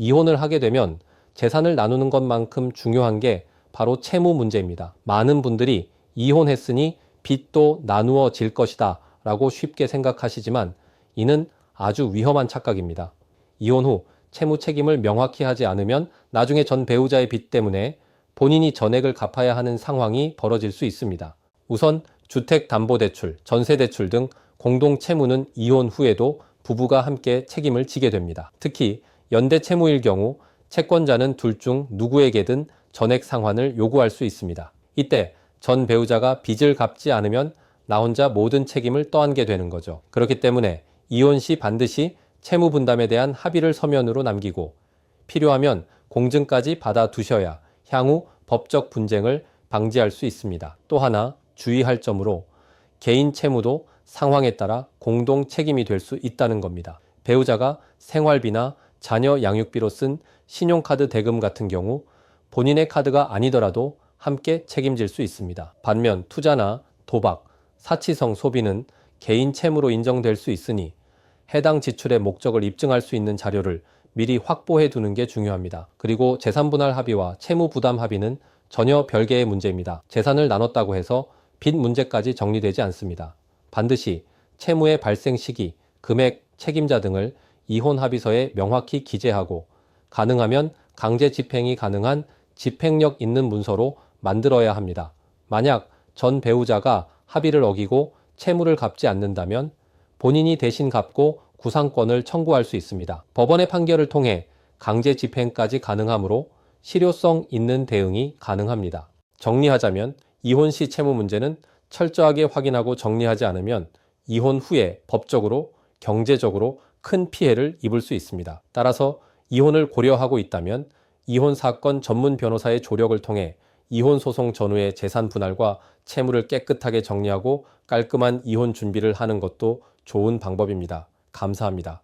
이혼을 하게 되면 재산을 나누는 것만큼 중요한 게 바로 채무 문제입니다. 많은 분들이 이혼했으니 빚도 나누어질 것이다 라고 쉽게 생각하시지만 이는 아주 위험한 착각입니다. 이혼 후 채무 책임을 명확히 하지 않으면 나중에 전 배우자의 빚 때문에 본인이 전액을 갚아야 하는 상황이 벌어질 수 있습니다. 우선 주택담보대출, 전세대출 등 공동 채무는 이혼 후에도 부부가 함께 책임을 지게 됩니다. 특히 연대 채무일 경우 채권자는 둘 중 누구에게든 전액 상환을 요구할 수 있습니다. 이때 전 배우자가 빚을 갚지 않으면 나 혼자 모든 책임을 떠안게 되는 거죠. 그렇기 때문에 이혼 시 반드시 채무 분담에 대한 합의를 서면으로 남기고 필요하면 공증까지 받아 두셔야 향후 법적 분쟁을 방지할 수 있습니다. 또 하나 주의할 점으로 개인 채무도 상황에 따라 공동 책임이 될 수 있다는 겁니다. 배우자가 생활비나 자녀 양육비로 쓴 신용카드 대금 같은 경우 본인의 카드가 아니더라도 함께 책임질 수 있습니다. 반면 투자나 도박, 사치성 소비는 개인 채무로 인정될 수 있으니 해당 지출의 목적을 입증할 수 있는 자료를 미리 확보해 두는 게 중요합니다. 그리고 재산 분할 합의와 채무 부담 합의는 전혀 별개의 문제입니다. 재산을 나눴다고 해서 빚 문제까지 정리되지 않습니다. 반드시 채무의 발생 시기, 금액, 책임자 등을 이혼 합의서에 명확히 기재하고 가능하면 강제 집행이 가능한 집행력 있는 문서로 만들어야 합니다. 만약 전 배우자가 합의를 어기고 채무를 갚지 않는다면 본인이 대신 갚고 구상권을 청구할 수 있습니다. 법원의 판결을 통해 강제 집행까지 가능하므로 실효성 있는 대응이 가능합니다. 정리하자면 이혼 시 채무 문제는 철저하게 확인하고 정리하지 않으면 이혼 후에 법적으로 경제적으로 큰 피해를 입을 수 있습니다. 따라서 이혼을 고려하고 있다면 이혼 사건 전문 변호사의 조력을 통해 이혼 소송 전후의 재산 분할과 채무를 깨끗하게 정리하고 깔끔한 이혼 준비를 하는 것도 좋은 방법입니다. 감사합니다.